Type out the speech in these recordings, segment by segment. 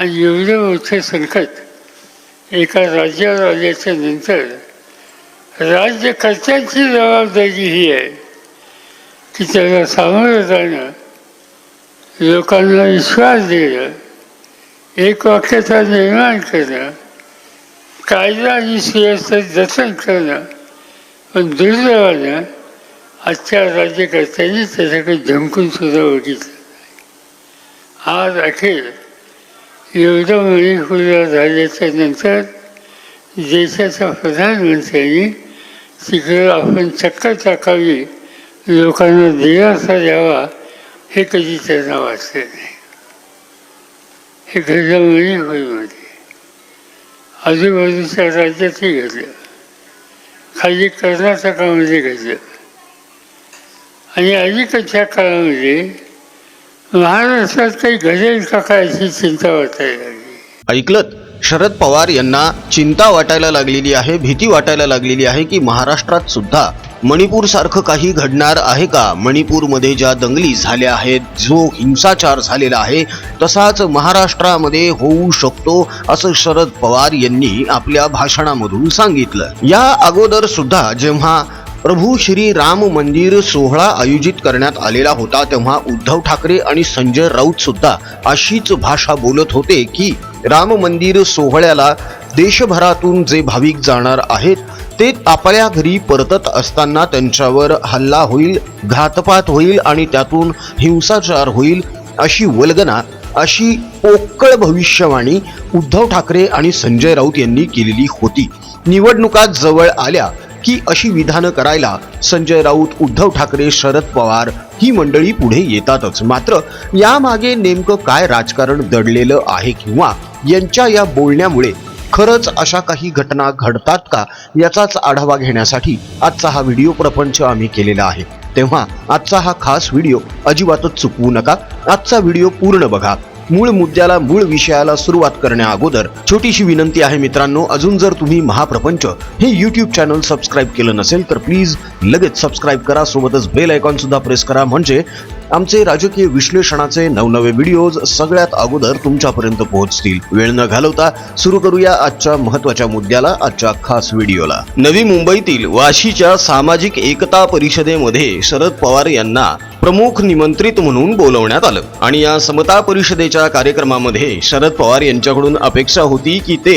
आणि एवढे मोठे संकट एका राज्यावर आल्याच्यानंतर राज्यकर्त्यांची जबाबदारी ही आहे की त्याला सामोरं जाणं लोकांना विश्वास देणं एक वाक्यता निर्माण करणं कायदा आणि सुव्यवस्थेत जतन करणं पण दुर्दैवानं आजच्या राज्यकर्त्यांनी त्याच्याकडे धमकून सुद्धा बघितलं आज अखेर एवढं मणिपूरला झाल्याच्यानंतर देशाच्या प्रधानमंत्र्यांनी तिकडे आपण चक्कर टाकावी लोकांना दिलासा द्यावा हे कधी त्यांना वाचले नाही. हे घडलं होईमध्ये. आजूबाजूच्या राज्यातही घडलं. खाली कर्नाटकामध्ये घडलं. आणि अलीकडच्या काळामध्ये महाराष्ट्रात काही घडेल का काय अशी चिंता वाटायला लागली. ऐकलत? शरद पवार यांना चिंता वाटायला लागलेली आहे भीती वाटायला लागलेली आहे की महाराष्ट्रात सुद्धा मणिपूर सारखं काही घडणार आहे का? मणिपूरमध्ये ज्या दंगली झाल्या आहेत जो हिंसाचार झालेला आहे तसाच महाराष्ट्रामध्ये होऊ शकतो असं शरद पवार यांनी आपल्या भाषणामधून सांगितलं. या अगोदर सुद्धा जेव्हा प्रभू श्री राम मंदिर सोहळा आयोजित करण्यात आलेला होता तेव्हा उद्धव ठाकरे आणि संजय राऊत सुद्धा अशीच भाषा बोलत होते की राम मंदिर सोहळ्याला देशभरातून जे भाविक जाणार आहेत ते आपल्या घरी परतत असताना त्यांच्यावर हल्ला होईल घातपात होईल आणि त्यातून हिंसाचार होईल अशी वल्गना अशी पोकळ भविष्यवाणी उद्धव ठाकरे आणि संजय राऊत यांनी केलेली होती. निवडणुका जवळ आल्या की अशी विधानं करायला संजय राऊत उद्धव ठाकरे शरद पवार ही मंडळी पुढे येतातच. मात्र यामागे नेमकं काय राजकारण दडलेलं आहे किंवा यांच्या या बोलण्यामुळे खरंच अशा काही घटना घडतात का याचाच आढावा घेण्यासाठी आजचा हा व्हिडिओ प्रपंच आम्ही केलेला आहे. तेव्हा आजचा हा खास व्हिडिओ अजिबातच चुकवू नका. आजचा व्हिडिओ पूर्ण बघा. मूळ मुद्द्याला मूळ विषयाला सुरुवात करण्या अगोदर छोटीशी विनंती आहे मित्रांनो अजून जर तुम्ही महाप्रपंच हे युट्यूब चॅनल सबस्क्राईब केलं नसेल तर प्लीज लगेच सबस्क्राईब करा सोबतच बेल आयकॉन सुद्धा प्रेस करा. म्हणजे आमचे राजकीय विश्लेषणाचे नवनवे व्हिडिओज सगळ्यात अगोदर तुमच्यापर्यंत पोहोचतील. वेळ न घालवता सुरू करूया आजच्या महत्त्वाच्या मुद्द्याला आजच्या खास व्हिडिओला नवी मुंबईतील वाशीच्या सामाजिक एकता परिषदेमध्ये शरद पवार यांना प्रमुख निमंत्रित म्हणून बोलवण्यात आलं. आणि या समता परिषदेच्या कार्यक्रमामध्ये शरद पवार यांच्याकडून अपेक्षा होती की ते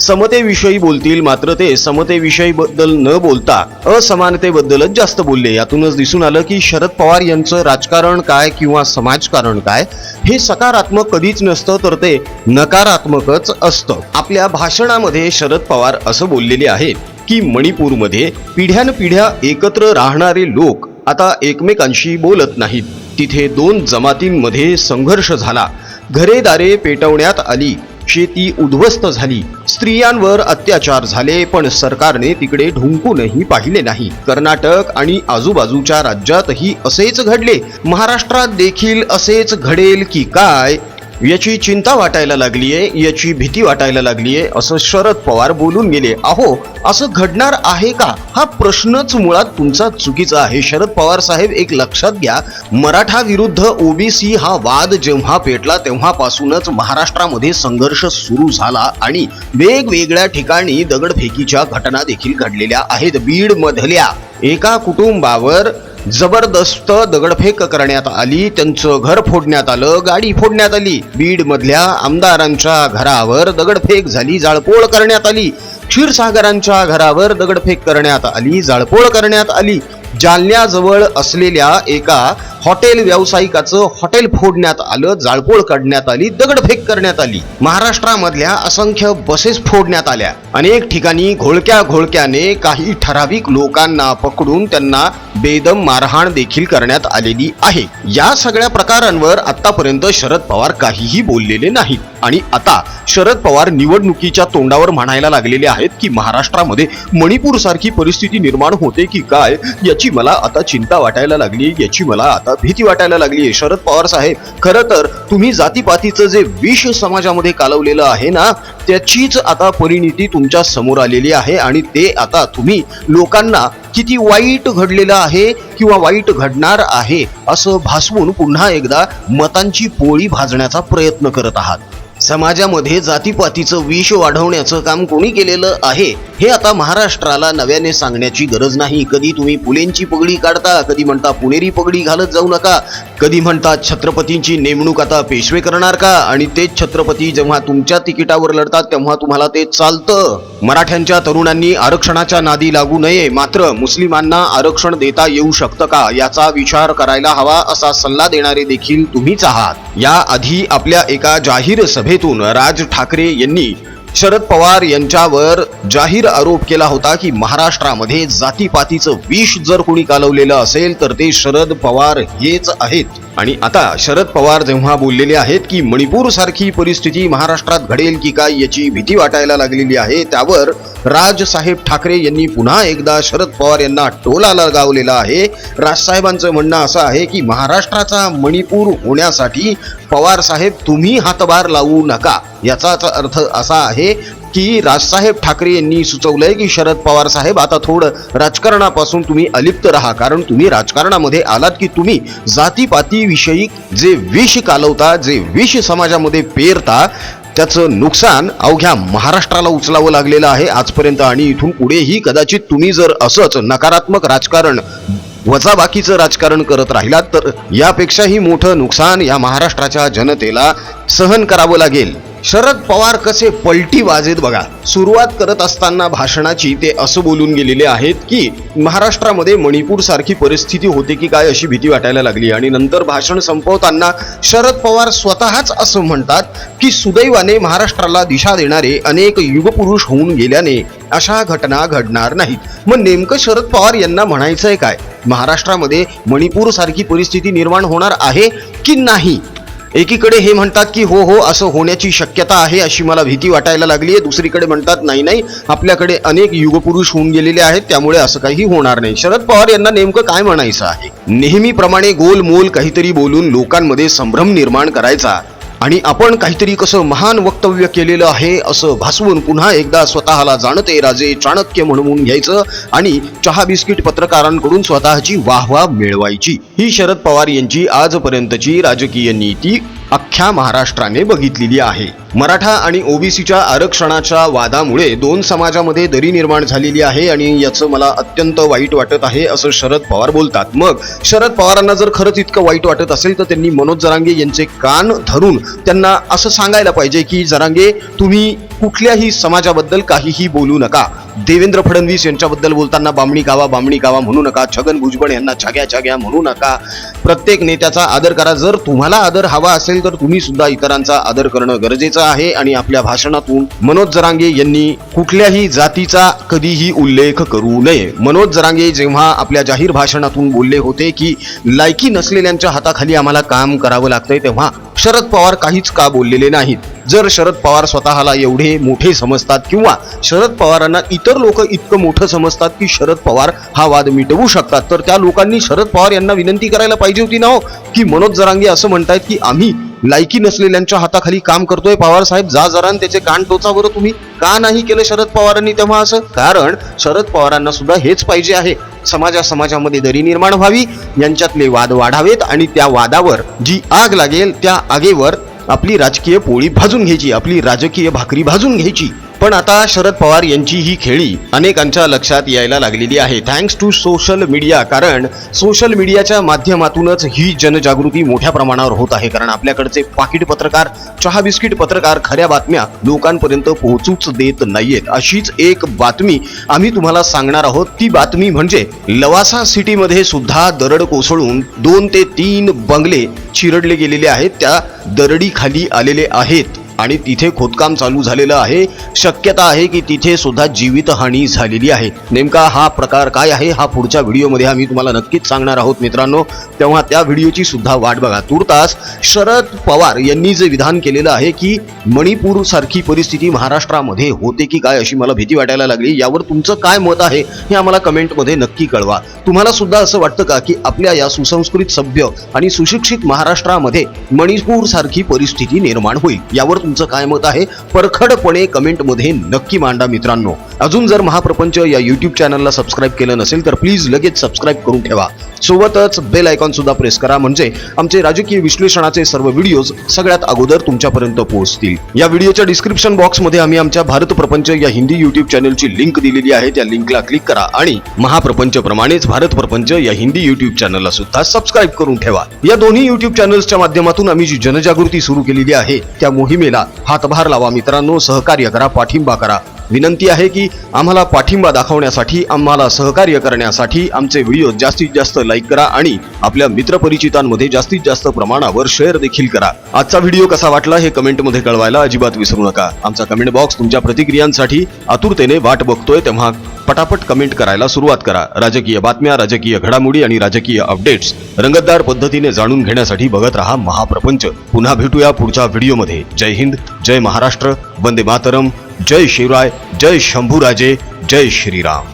समतेविषयी बोलतील मात्र ते समतेविषयी बद्दल न बोलता असमानतेबद्दलच जास्त बोलले. यातूनच दिसून आलं की शरद पवार यांचं राजकारण काय किंवा समाजकारण काय हे सकारात्मक कधीच नसतं तर ते नकारात्मकच असतं. आपल्या भाषणामध्ये शरद पवार असं बोललेले आहेत की मणिपूरमध्ये पिढ्यानपिढ्या एकत्र राहणारे लोक आता एकमेकांशी बोलत नाहीत. तिथे दोन जमातींमध्ये संघर्ष झाला. घरेदारे पेटवण्यात आली. शेती उद्ध्वस्त झाली. स्त्रियांवर अत्याचार झाले पण सरकारने तिकडे ढुंकूनही पाहिले नाही. कर्नाटक आणि आजूबाजूच्या राज्यातही असेच घडले. महाराष्ट्रात देखील असेच घडेल की काय? याची चिंता वाटायला लागलीये याची भीती वाटायला लागलीये असं शरद पवार बोलून गेले. अहो असं घडणार आहे का? हा प्रश्नच मुळात तुमचा चुकीचा आहे. शरद पवार साहेब एक लक्षात घ्या मराठा विरुद्ध ओबीसी हा वाद जेव्हा पेटला तेव्हापासूनच महाराष्ट्रामध्ये संघर्ष सुरू झाला आणि वेगवेगळ्या ठिकाणी दगडफेकीच्या घटना देखील घडलेल्या आहेत. बीड मधल्या एका कुटुंबावर जबरदस्त दगडफेक करण्यात आली. त्यांचं घर फोडण्यात आलं गाडी फोडण्यात आली. बीड मधल्या आमदारांच्या घरावर दगडफेक झाली जाळपोळ करण्यात आली. क्षीरसागरांच्या घरावर दगडफेक करण्यात आली जाळपोळ करण्यात आली. जालन्याजवळ असलेल्या एका हॉटेल व्यावसायिकाचं हॉटेल फोडण्यात आलं जाळपोळ काढण्यात आली दगडफेक करण्यात आली. महाराष्ट्रामधल्या असंख्य बसेस फोडण्यात आल्या. अनेक ठिकाणी घोळक्या घोळक्याने काही ठराविक लोकांना पकडून त्यांना बेदम मारहाण देखील करण्यात आलेली आहे. या सगळ्या प्रकारांवर आतापर्यंत शरद पवार काहीही बोललेले नाहीत. आणि आता शरद पवार निवडणुकीच्या तोंडावर म्हणायला लागलेले आहेत की महाराष्ट्रामध्ये मणिपूर सारखी परिस्थिती निर्माण होते की काय याची मला आता चिंता वाटायला लागली याची मला आता भीती वाटायला लागली शरद पवार साहेब खरं तर तुम्ही जातीपातीचं जे विष समाजामध्ये कालवलेलं आहे ना त्याचीच आता परिणिती तुमच्यासमोर आलेली आहे आणि ते आता तुम्ही लोकांना किती वाईट घडलेलं आहे किंवा वाईट घडणार आहे असं भासवून पुन्हा एकदा मतांची पोळी भाजण्याचा प्रयत्न करत आहात. समाजामध्ये जातीपातीचं विष वाढवण्याचं काम कोणी केलेलं आहे हे आता महाराष्ट्राला नव्याने सांगण्याची गरज नाही. कधी तुम्ही पुलेंची पगडी काढता कधी म्हणता पुणेरी पगडी घालत जाऊ नका. कधी म्हणतात छत्रपतींची नेमणूक आता पेशवे करणार का? आणि तेच छत्रपती जेव्हा तुमच्या तिकिटावर लढतात तेव्हा तुम्हाला ते चालतं. मराठ्यांच्या तरुणांनी आरक्षणाच्या नादी लागू नये मात्र मुस्लिमांना आरक्षण देता येऊ शकतं का? याचा विचार करायला हवा असा सल्ला देणारे देखील तुम्हीच आहात. याआधी आपल्या एका जाहीर सभेतून राज ठाकरे यांनी शरद पवार यांच्यावर जाहीर आरोप केला होता की महाराष्ट्रामध्ये जातीपातीचं विष जर कोणी कालवलेलं असेल तर ते शरद पवार हेच आहेत. आणि आता शरद पवार जेव्हा बोललेले आहेत की मणिपूर सारखी परिस्थिती महाराष्ट्रात घडेल की काय याची भीती वाटायला लागलेली आहे त्यावर राजसाहेब ठाकरे यांनी पुन्हा एकदा शरद पवार यांना टोला लगावलेला आहे. राजसाहेबांचं म्हणणं असं आहे की महाराष्ट्राचा मणिपूर होण्यासाठी पवार साहेब तुम्ही हातभार लावू नका. याचाच अर्थ असा आहे की राजसाहेब ठाकरे यांनी सुचवलंय की शरद पवार साहेब आता थोडं राजकारणापासून तुम्ही अलिप्त राहा. कारण तुम्ही राजकारणामध्ये आलात की तुम्ही जातीपातीविषयी जे विष कालवता जे विष समाजामध्ये पेरता त्याचं नुकसान अवघ्या महाराष्ट्राला उचलावं लागलेलं आहे. आजपर्यंत आणि इथून पुढेही कदाचित तुम्ही जर असंच नकारात्मक राजकारण वजाबाकीचं राजकारण करत राहिलात तर यापेक्षाही मोठं नुकसान या महाराष्ट्राच्या जनतेला सहन करावं लागेल. शरद पवार कसे पलटी वाजेत बघा. सुरुवात करत असताना भाषणाची ते असं बोलून गेलेले आहेत की महाराष्ट्रामध्ये मणिपूर सारखी परिस्थिती होते की काय अशी भीती वाटायला लागली. आणि नंतर भाषण संपवताना शरद पवार स्वतःच असं म्हणतात की सुदैवाने महाराष्ट्राला दिशा देणारे अनेक युगपुरुष होऊन गेल्याने अशा घटना घडणार नाहीत. मग नेमकं शरद पवार यांना म्हणायचंय काय? महाराष्ट्रामध्ये मणिपूर सारखी परिस्थिती निर्माण होणार आहे की नाही? एकीकडे हे म्हणतात की हो हो असं होण्याची शक्यता आहे अशी मला भीती वाटायला लागली आहे. दुसरीकडे म्हणतात नाही नाही आपल्याकडे अनेक युगपुरुष होऊन गेलेले आहेत त्यामुळे असं काही होणार नाही. शरद पवार यांना नेमकं काय म्हणायचं आहे? नेहमीप्रमाणे गोलमोल काहीतरी बोलून लोकांमध्ये संभ्रम निर्माण करायचा. आणि आपण काहीतरी कसं महान वक्तव्य केलेलं आहे असं भासवून पुन्हा एकदा स्वतःला जाणते राजे चाणक्य म्हणून घ्यायचं आणि चहा बिस्किट पत्रकारांकडून स्वतःची वाहवा मिळवायची. ही शरद पवार यांची आजपर्यंतची राजकीय नीती. अख्ख्या महाराष्ट्राने बघितलेली आहे. मराठा आणि ओबीसीच्या आरक्षणाच्या वादामुळे दोन समाजामध्ये दरी निर्माण झालेली आहे आणि याचं मला अत्यंत वाईट वाटत आहे असं शरद पवार बोलतात. मग शरद पवारांना जर खरंच इतकं वाईट वाटत असेल तर त्यांनी मनोज जरांगे यांचे कान धरून त्यांना असं सांगायला पाहिजे की जरांगे तुम्ही कुठल्याही समाजाबद्दल काहीही बोलू नका. देवेंद्र फडणवीस यांच्याबद्दल बोलताना बामणी गावा बामणी गावा म्हणू नका. छगन भुजबळ यांना छाग्या छाग्या म्हणू नका. प्रत्येक नेत्याचा आदर करा. जर तुम्हाला आदर हवा असेल तर तुम्ही सुद्धा इतरांचा आदर करणं गरजेचं आहे आणि आपल्या भाषणातून मनोज जरांगे यांनी कुठल्याही जातीचा कधीही उल्लेख करू नये. मनोज जरांगे जेव्हा आपल्या जाहीर भाषणातून बोलले होते की लायकी नसलेल्यांच्या हाताखाली आम्हाला काम करावं लागतंय तेव्हा शरद पवार काहीच का बोललेले नाहीत? जर शरद पवार स्वतःला एवढे मोठे समजतात किंवा शरद पवारांना इतर लोक इतकं मोठं समजतात की शरद पवार हा वाद मिटवू शकतात तर त्या लोकांनी शरद पवार यांना विनंती करायला पाहिजे होती ना हो? की मनोज जरांगे असं म्हणतायत की आम्ही लायकी नसलेल्यांच्या हाताखाली काम करतोय पवार साहेब. जा जरा त्याचे कान टोचा बरं तुम्ही. का नाही केलं शरद पवारांनी तेव्हा असं? कारण शरद पवारांना सुद्धा हेच पाहिजे आहे. समाजा समाजामध्ये दरी निर्माण व्हावी यांच्यातले वाद वाढावेत आणि त्या वादावर जी आग लागेल त्या आगेवर आपली राजकीय पोळी भाजून घ्यायची आपली राजकीय भाकरी भाजून घ्यायची. पण आता शरद पवार यांची ही खेळी अनेकांच्या लक्षात यायला लागलेली आहे. थँक्स टू सोशल मीडिया कारण सोशल मीडियाच्या माध्यमातूनच ही जनजागृती मोठ्या प्रमाणावर होत आहे. कारण आपल्याकडचे पाकिट पत्रकार चहा बिस्किट पत्रकार खऱ्या बातम्या लोकांपर्यंत पोहोचूच देत नाहीयेत. अशीच एक बातमी आम्ही तुम्हाला सांगणार आहोत. ती बातमी म्हणजे लवासा सिटीमध्ये सुद्धा दरड कोसळून दोन ते तीन बंगले चिरडले गेलेले आहेत. त्या दरडीखाली आलेले आहेत. आणि तिथे खोदकाम चालू झालेलं आहे. शक्यता आहे की तिथे सुद्धा जीवितहानी झालेली आहे. नेमका हा प्रकार काय आहे? हा पुढच्या व्हिडिओमध्ये आम्ही तुम्हाला नक्कीच सांगणार आहोत मित्रांनो. तेव्हा त्या व्हिडिओची सुद्धा वाट बघा. तुर्तास शरद पवार यांनी जे विधान केलेलं आहे की मणिपूर सारखी परिस्थिती महाराष्ट्रामध्ये होते की काय अशी मला भीती वाटायला लागली. यावर तुमचं काय मत आहे हे आम्हाला कमेंटमध्ये नक्की कळवा. तुम्हाला सुद्धा असं वाटतं का की आपल्या या सुसंस्कृत सभ्य आणि सुशिक्षित महाराष्ट्रामध्ये मणिपूर सारखी परिस्थिती निर्माण होईल? यावर तुमचं काय मत आहे? परखडपणे कमेंटमध्ये नक्की मांडा मित्रांनो. अजून जर महाप्रपंच या युट्यूब चॅनलला सबस्क्राईब केलं नसेल तर प्लीज लगेच सबस्क्राईब करून ठेवा. सोबतच बेल आयकॉन सुद्धा प्रेस करा म्हणजे आमचे राजकीय विश्लेषणाचे सर्व व्हिडिओज सगळ्यात अगोदर तुमच्यापर्यंत पोहोचतील. या व्हिडिओच्या डिस्क्रिप्शन बॉक्समध्ये आम्ही आमच्या भारत प्रपंच या हिंदी युट्यूब चॅनलची लिंक दिलेली आहे त्या लिंकला क्लिक करा आणि महाप्रपंच प्रमाणेच भारत प्रपंच या हिंदी युट्यूब चॅनलला सुद्धा सबस्क्राईब करून ठेवा. या दोन्ही युट्यूब चॅनल्सच्या माध्यमातून आम्ही जी जनजागृती सुरू केलेली आहे त्या मोहिमेला हातभार लावा मित्रांनो सहकार्य करा पाठिंबा करा. विनंती आहे की आम्हाला पाठिंबा दाखवण्यासाठी आम्हाला सहकार्य करण्यासाठी आमचे व्हिडिओ जास्तीत जास्त लाईक करा आणि आपल्या मित्रपरिचितांमध्ये जास्तीत जास्त प्रमाणावर शेअर देखील करा. आजचा व्हिडिओ कसा वाटला हे कमेंटमध्ये कळवायला अजिबात विसरू नका. आमचा कमेंट बॉक्स तुमच्या प्रतिक्रियांसाठी आतुरतेने वाट बघतोय तेव्हा पटापट कमेंट करायला सुरुवात करा. राजकीय बातम्या राजकीय घडामोडी आणि राजकीय अपडेट्स रंगतदार पद्धतीने जाणून घेण्यासाठी बघत रहा महाप्रपंच. पुन्हा भेटूया पुढच्या व्हिडिओमध्ये. जय हिंद जय महाराष्ट्र वंदे मातरम जय शिवराय जय शंभूराजे जय श्रीराम.